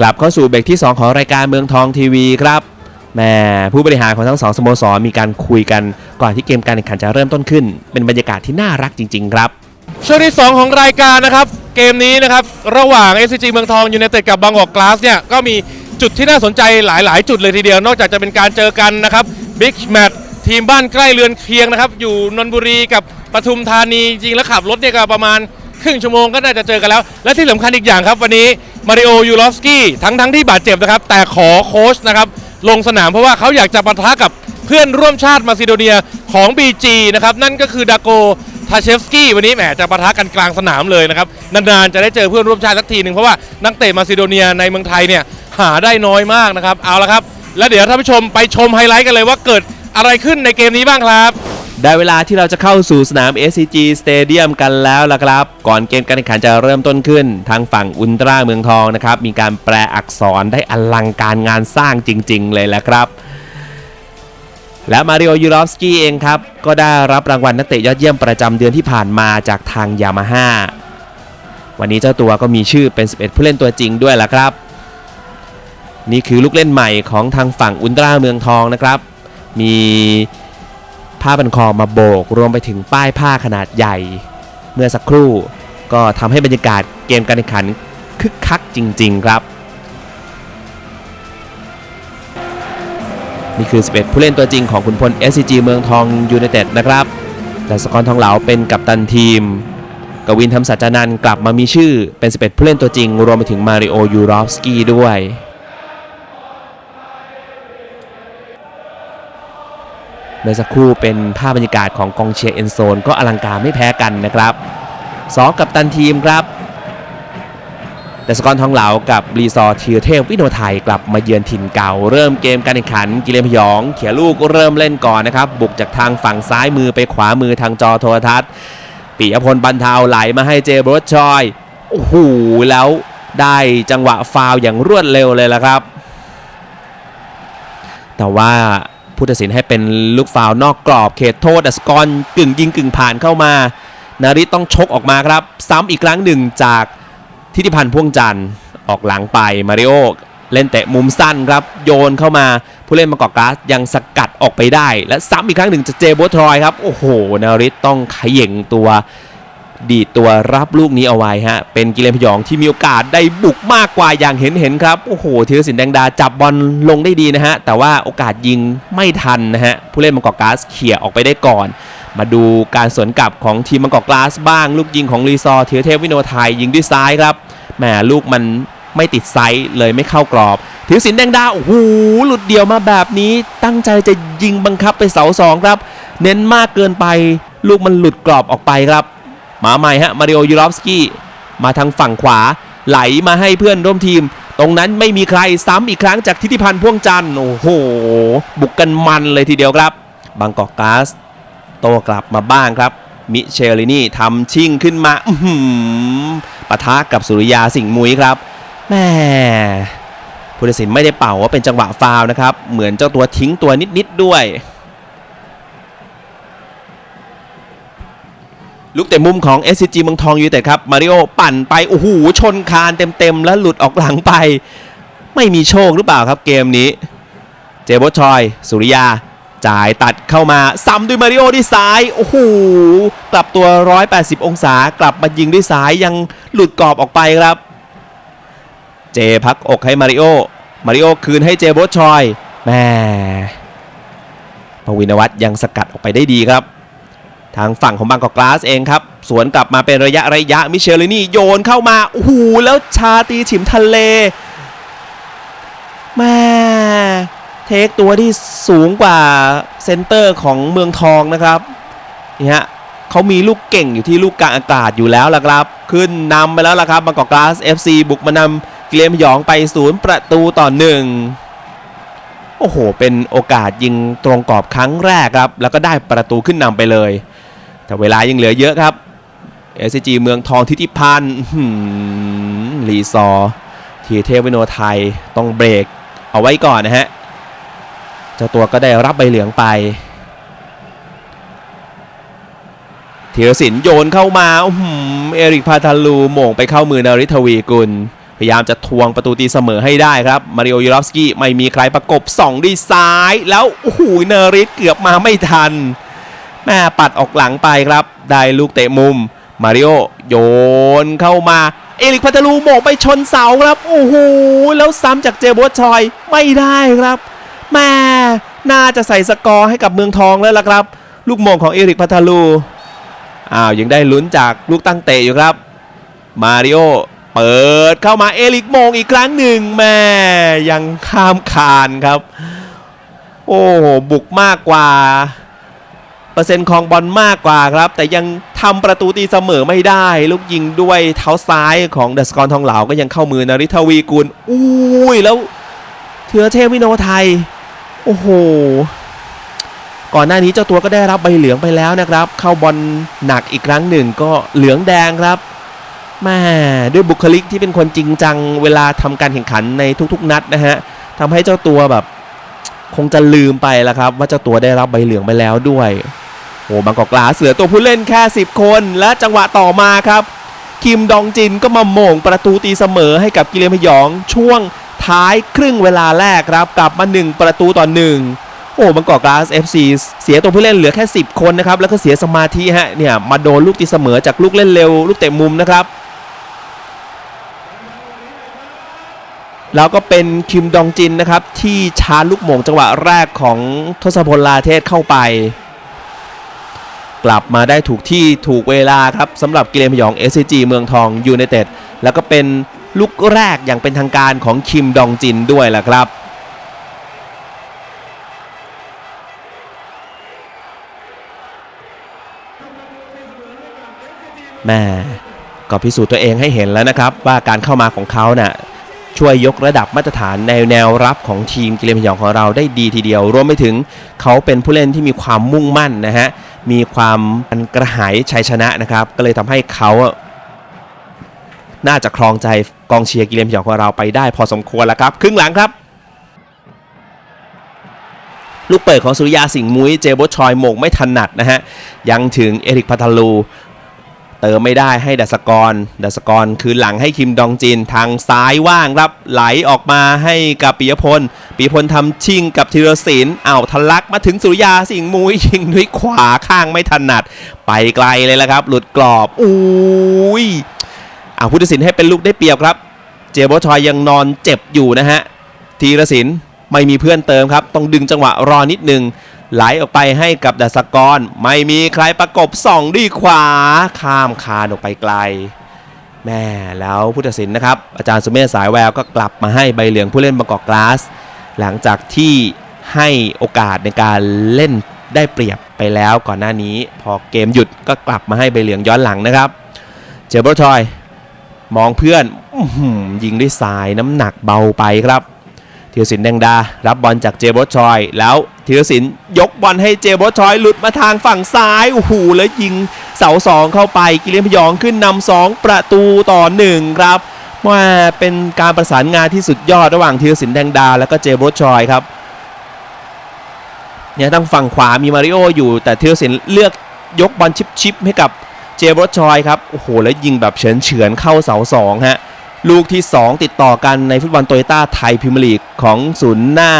กลับเข้าสู่เบรกที่ 2 ของรายการเมืองทองทีวีครับแม่ผู้บริหารของทั้งสองสโมสรมีการคุยกันก่อนที่เกมการแข่งขันจะเริ่มต้นขึ้น เป็นบรรยากาศที่น่ารักจริง ๆ ครับ ช่วงที่ 2 ของรายการนะครับ เกมนี้นะครับ ระหว่าง SCG เมืองทองยู n นเต็ดกับบางกอกกลาสเนี่ย ก็มี จุดที่น่าสนใจหลาย ๆ จุดเลยทีเดียว นอกจากจะเป็นการเจอกันนะครับบิ๊กแมตทีมบ้านใกล้เรือนเคียงนะครับ อยู่นนทบุรีกับปทุมธานีจริงแล้วขับรถเนี่ยก็ประมาณครึ่งชั่วโมงก็น่าจะเจอกันแล้ว และที่สำคัญอีกอย่างครับวันนี้มาริโอยูรอฟสกี้ทั้งทั้งที่บาดเจ็บนะครับ แต่ขอโค้ชนะครับ ลงสนามเพราะว่าเขาอยากจะปะทะกับเพื่อนร่วมชาติมาซิโดเนียของ BG นะครับ นั่นก็คือดาโกทาเชฟสกี้วันนี้แหมจะปะทะกันกลางสนามเลยนะครับ นานๆ จะได้เจอเพื่อนร่วมชาติสักทีหนึ่งเพราะว่านักเตะมาซิโดเนียในเมืองไทยเนี่ย หาได้น้อยมากนะครับ เอาละครับ แล้วเดี๋ยวท่านผู้ชมไปชมไฮไลท์กันเลยว่าเกิดอะไรขึ้นในเกมนี้บ้างครับ ได้เวลาที่เราจะเข้าสู่สนาม SCG Stadium กันแล้วล่ะครับ ก่อนเกมการแข่งขันจะเริ่มต้นขึ้น ทางฝั่งอุลตร้าเมืองทองนะครับ มีการแปลอักษรได้อลังการงานสร้างจริง ๆ เลยแหละครับและมาริโอยูรอฟสกี้เองครับ ก็ได้รับรางวัลนักเตะยอดเยี่ยมประจำเดือนที่ผ่านมาจากทางยามาฮ่าวันนี้เจ้าตัวก็มีชื่อเป็น 11 ผู้เล่นตัวจริงด้วยล่ะครับ นี่คือลูกเล่นใหม่ของทางฝั่งอุลตร้าเมืองทองนะครับ มีผ้าบันคอมาโบก รวมไปถึงป้ายผ้าขนาดใหญ่ เมื่อสักครู่ ก็ทำให้บรรยากาศเกมการแข่งขันคึกคักจริง ๆ ครับ นี่คือ 11 ผู้เล่นตัวจริงของขุนพล SCG เมืองทองยูไนเต็ดนะครับแต่สกอรทองเหลาเป็นกัปตันทีม กวินทำสัจจานันกลับมามีชื่อเป็น 11 ผู้เล่นตัวจริง รวมไปถึงมาริโอยูรอฟสกี้ด้วย มื่อสักครู่เป็นภาพบรรยากาศของกองเชียร์เอ็นโซนก็อลังการไม่แพ้กันนะครับสองกับตันทีมครับแต่สกอรทองเหลากับรีซอร์เทียเทพวิโนไทยกลับมาเยือนถิ่นเก่า เริ่มเกมการแข่งขันกิเลนพยอง เขียลูกเริ่มเล่นก่อนนะครับ บุกจากทางฝั่งซ้ายมือไปขวามือทางจอโทรทัศน์ปิยพลบรรเทาไหลมาให้เจโบรสชอย โอ้โห แล้วได้จังหวะฟาวอย่างรวดเร็วเลยละครับ แต่ว่า ผู้ตัดสินให้เป็นลูกฟาวล์นอกกรอบเขตโทษแต่สกอรกึ่งยิงกึ่งผ่านเข้ามา นาริต้องชกออกมาครับ ซ้ำอีกครั้งหนึ่งจากทิติพันธ์พ่วงจันทร์ออกหลังไปมาริโอเล่นเตะมุมสั้นครับ โยนเข้ามาผู้เล่นมากอกกาสยังสกัดออกไปได้ และซ้ำอีกครั้งหนึ่งจากเจโบทรอยครับ โอ้โห นาริตต้องขย่งตัว ดีดตัวรับลูกนี้เอาไว้ฮะ เป็นกิเลนพยองที่มีโอกาสได้บุกมากกว่าอย่างเห็นเห็นๆครับ โอ้โหธีรศิลป์แดงดาจับบอลลงได้ดีนะฮะ แต่ว่าโอกาสยิงไม่ทันนะฮะ ผู้เล่นมังกรกาสเขี่ยออกไปได้ก่อน มาดูการสวนกลับของทีมมังกรกาสบ้าง ลูกยิงของรีซอร์เทียเทพวิโนไทยยิงด้วยซ้ายครับแหมลูกมันไม่ติดไซส์เลยไม่เข้ากรอบธีรศิลป์แดงดาโอ้โหหลุดเดี่ยวมาแบบนี้ ตั้งใจจะยิงบังคับไปเสาสองครับ เน้นมากเกินไป ลูกมันหลุดกรอบออกไปครับ มาใหม่ฮะมาริโอยูรอฟสกี้มาทางฝั่งขวา ไหลมาให้เพื่อนร่วมทีม ตรงนั้นไม่มีใครซ้ำอีกครั้งจากทิติพันธ์พ่วงจันทร์โอ้โห บุกกันมันเลยทีเดียวครับ บางกอกกาส โตกลับมาบ้างครับ มิเชลลินี่ทำชิ่งขึ้นมาอื้อหือปะทะกับสุริยาสิงห์มุยครับแม่ผู้ตัดสินไม่ได้เป่าว่าเป็นจังหวะฟาวนะครับ เหมือนเจ้าตัวทิ้งตัวนิดๆด้วย ลูกเตะมุมของ SCG เมืองทองยูไนเต็ดครับ มาริโอปั่นไป โอ้โห ชนคานเต็มๆ แล้วหลุดออกหลังไป ไม่มีโชคหรือเปล่าครับเกมนี้ เจโบชอย สุริยา จ่ายตัดเข้ามา ซ้ำด้วยมาริโอที่ซ้าย โอ้โห กลับตัว 180 องศากลับมายิงด้วยซ้ายยังหลุดกรอบออกไปครับ เจพักอกให้มาริโอ มาริโอคืนให้เจโบชอยแม่ปวินวัฒน์ยังสกัดออกไปได้ดีครับ ทางฝั่งของบางกอกกลาสเองครับ สวนกลับมาเป็นระยะระยะมิเชลลินี่โยนเข้ามาโอ้โหแล้วชาตีฉิมทะเลแม่เทคตัวที่สูงกว่าเซนเตอร์ของเมืองทองนะครับนี่ฮะเขามีลูกเก่งอยู่ที่ลูกกลางอากาศอยู่แล้วล่ะครับ ขึ้นนำไปแล้วล่ะครับบางกอกกลาส FC บุกมานำเกลียมหยองไปศูนย์ประตูต่อหนึ่งโอ้โห เป็นโอกาสยิงตรงกรอบครั้งแรกครับ แล้วก็ได้ประตูขึ้นนำไปเลย แต่เวลายังเหลือเยอะครับ SCG เมืองทองทิติพันธ์รีซอทีเทวิโนไทยต้องเบรกเอาไว้ก่อนนะฮะ เจ้าตัวก็ได้รับใบเหลืองไปธีรศิลป์โยนเข้ามาเอริกพาทาลูหม่งไปเข้ามือนาริทวีกุล พยายามจะทวงประตูตีเสมอให้ได้ครับ มาริโอยูรอฟสกี้ไม่มีใครประกบสองด้วยซ้าย แล้วโอ้โหเนริสเกือบมาไม่ทัน แม่ปัดออกหลังไปครับ ได้ลูกเตะมุม มาริโอโยนเข้ามา เอริกพัทลูโหมไปชนเสาครับ โอ้โห แล้วซ้ำจากเจโบสชอยไม่ได้ครับแม่น่าจะใส่สกอร์ให้กับเมืองทองแล้วล่ะครับ ลูกโมงของเอริกพัทลูอ้าวยังได้ลุ้นจากลูกตั้งเตะอยู่ครับ มาริโอเปิดเข้ามาเอริกโมงอีกครั้งหนึ่งแม่ยังข้ามคานครับ โอ้โหบุกมากกว่า เปอร์เซ็นต์ของบอลมากกว่าครับ แต่ยังทำประตูตีเสมอไม่ได้ ลูกยิงด้วยเท้าซ้ายของเดสกอร์ทองเหลาก็ยังเข้ามือนาริทวีกุลอุ้ยแล้วเถือเทพวิโนไทย โอ้โห ก่อนหน้านี้เจ้าตัวก็ได้รับใบเหลืองไปแล้วนะครับ เข้าบอลหนักอีกครั้งหนึ่งก็เหลืองแดงครับแม่ด้วยบุคลิกที่เป็นคนจริงจัง เวลาทำการแข่งขันในทุกๆ นัดนะฮะทำให้เจ้าตัวแบบ คงจะลืมไปแล้วครับ ว่าเจ้าตัวได้รับใบเหลืองไปแล้วด้วย โอ้บางกอกกลาเสือตัวผู้เล่นแค่ 10 คน และจังหวะต่อมาครับ คิมดองจินก็มาโมงประตูตีเสมอให้กับกิเลนพยองช่วงท้ายครึ่งเวลาแรกครับกลับมา 1 ประตูต่อ 1 โอ้บางกอกกลาส FC เสียตัวผู้เล่นเหลือแค่ 10 คนนะครับแล้วก็เสียสมาธิฮะเนี่ยมาโดนลูกตีเสมอจากลูกเล่นเร็ว ลูกเตะมุมนะครับแล้วก็เป็นคิมดองจินนะครับที่ชาร์จลูกโหม่งจังหวะแรกของทศพลลาเทศเข้าไป กลับมาได้ถูกที่ถูกเวลาครับสำหรับกิเลนพยอง SCG เมืองทองยูไนเต็ดแล้วก็เป็นลูกแรกอย่างเป็นทางการของคิมดองจินด้วยล่ะครับแม่ก็พิสูจน์ตัวเองให้เห็นแล้วนะครับ ว่าการเข้ามาของเขาเน่ะช่วยยกระดับมาตรฐานในแนวรับของทีมกิเลนพยองของเราได้ดีทีเดียว รวมไปถึงเขาเป็นผู้เล่นที่มีความมุ่งมั่นนะฮะ มีความกระหายชัยชนะนะครับ ก็เลยทำให้เขาน่าจะครองใจกองเชียร์กิเลนพยองของเราไปได้พอสมควรแล้วครับ ครึ่งหลังครับ ลูกเปิดของสุริยาสิงห์มุ้ยเจโบชอยโหมงไม่ถนัดนะฮะ ยังถึงเอริกพัทลู เติมไม่ได้ให้ดัสกรดัสกรคือหลังให้คิมดองจินทางซ้ายว่างครับไหลออกมาให้กับปิยพลปิยพลทำชิงกับธีรศิลป์อ้าวทะลักมาถึงสุริยาสิงห์มุยยิงด้วยขวาข้างไม่ถนัด ไปไกลเลยละครับ หลุดกรอบอุ้ยอ้าวพุทธศิลป์ให้เป็นลูกได้เปรียบครับ เจโบชอยยังนอนเจ็บอยู่นะฮะธีรศิลป์ ไม่มีเพื่อนเติมครับ ต้องดึงจังหวะรอนิดนึง ไหลออกไปให้กับดัสกร ไม่มีใครประกบส่องด้วยขวา ข้ามคานออกไปไกล แม่แล้วผู้ตัดสินนะครับ อาจารย์สุเมธสายแววก็กลับมาให้ใบเหลืองผู้เล่นบางกอกกลาส หลังจากที่ให้โอกาสในการเล่นได้เปรียบไปแล้วก่อนหน้านี้ พอเกมหยุดก็กลับมาให้ใบเหลืองย้อนหลังนะครับ เจเบอร์ทอย มองเพื่อนอยิงด้วยสายน้ำหนักเบาไปครับ ธีรศิลป์แดงดา รับบอลจากเจโบชอย แล้วธีรศิลป์ยกบอลให้เจโบชอย หลุดมาทางฝั่งซ้ายโอ้โหแล้วยิงเสาสองเข้าไปกิเลนพยองขึ้นนำสองประตูต่อหนึ่งครับว่าเป็นการประสานงานที่สุดยอดระหว่างธีรศิลป์แดงดา แล้วก็เจโบชอยครับเนี่ยทางฝั่งขวามีมาริโออยู่แต่ธีรศิลป์เลือกยกบอลชิปๆให้กับเจโบชอยครับโอ้โหแล้วยิงแบบเฉือนๆเข้าเสาสองฮะ ลูกที่ 2 ติดต่อกันในฟุตบอลโตโยต้าไทยพรีเมียร์ลีกของศูนย์หน้า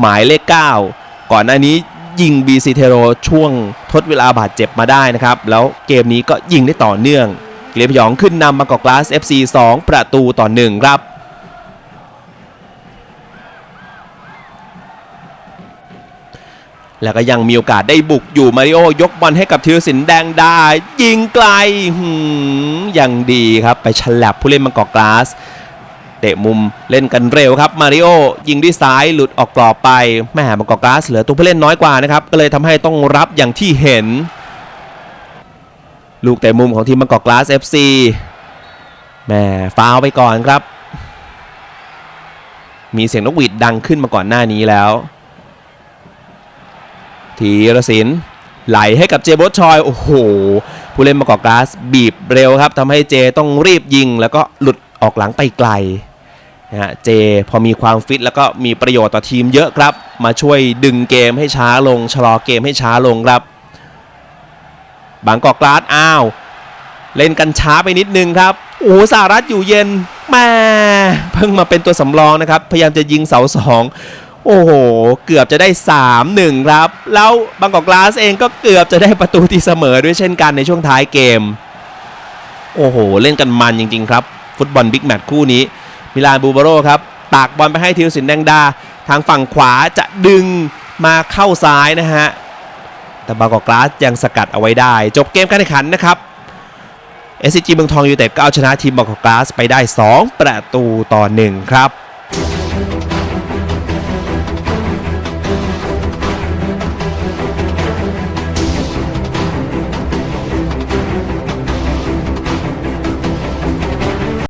หมายเลข 9 ก่อนหน้านี้ยิงบีซีเทโรช่วงทดเวลาบาดเจ็บมาได้นะครับ แล้วเกมนี้ก็ยิงได้ต่อเนื่องเกลียพยองขึ้นนำมากอกลาส FC 2 ประตูต่อ1ครับ แล้วก็ยังมีโอกาสได้บุกอยู่มาริโอยกบอลให้กับธีรศิลป์แดงดายิงไกลหืมยังดีครับไปฉลับผู้เล่นมังกอกลาสเตะมุมเล่นกันเร็วครับมาริโอยิงด้วยซ้ายหลุดออกกรอบไปแม่มังกอกลาสเหลือตัวผู้เล่นน้อยกว่านะครับก็เลยทำให้ต้องรับอย่างที่เห็น ลูกเตะมุมของทีมมังกอกลาส FC แม่ฟาวไปก่อนครับ มีเสียงนกหวีดดังขึ้นมาก่อนหน้านี้แล้ว ธีรศิลป์ไหลให้กับเจโบสชอย โอ้โห ผู้เล่นมากอกกลาสบีบเร็วครับทำให้เจต้องรีบยิง แล้วก็หลุดออกหลังไปไกลนะฮะเจพอมีความฟิตแล้วก็มีประโยชน์ต่อทีมเยอะครับ มาช่วยดึงเกมให้ช้าลง ชะลอเกมให้ช้าลงครับ บางกอกกลาสอ้าว เล่นกันช้าไปนิดนึงครับ โอ้สารัฐอยู่เย็นแม่เพิ่งมาเป็นตัวสำรองนะครับ พยายามจะยิงเสาสอง โอ้โห เกือบจะได้ 3-1 ครับ แล้วบางกอกกลาสเองก็เกือบจะได้ประตูที่เสมอด้วยเช่นกันในช่วงท้ายเกม โอ้โห เล่นกันมันจริง ๆ ครับ ฟุตบอลบิ๊กแมตช์คู่นี้ มิลานบูบาโรครับ ตากบอลไปให้ธีรศิลป์แดงดา ทางฝั่งขวาจะดึงมาเข้าซ้ายนะฮะ แต่บางกอกกลาสยังสกัดเอาไว้ได้ จบเกมการแข่งขันนะครับ SCG เมืองทองยูไนเต็ดก็เอาชนะทีมบางกอกกลาสไปได้ 2 ประตูต่อ 1 ครับ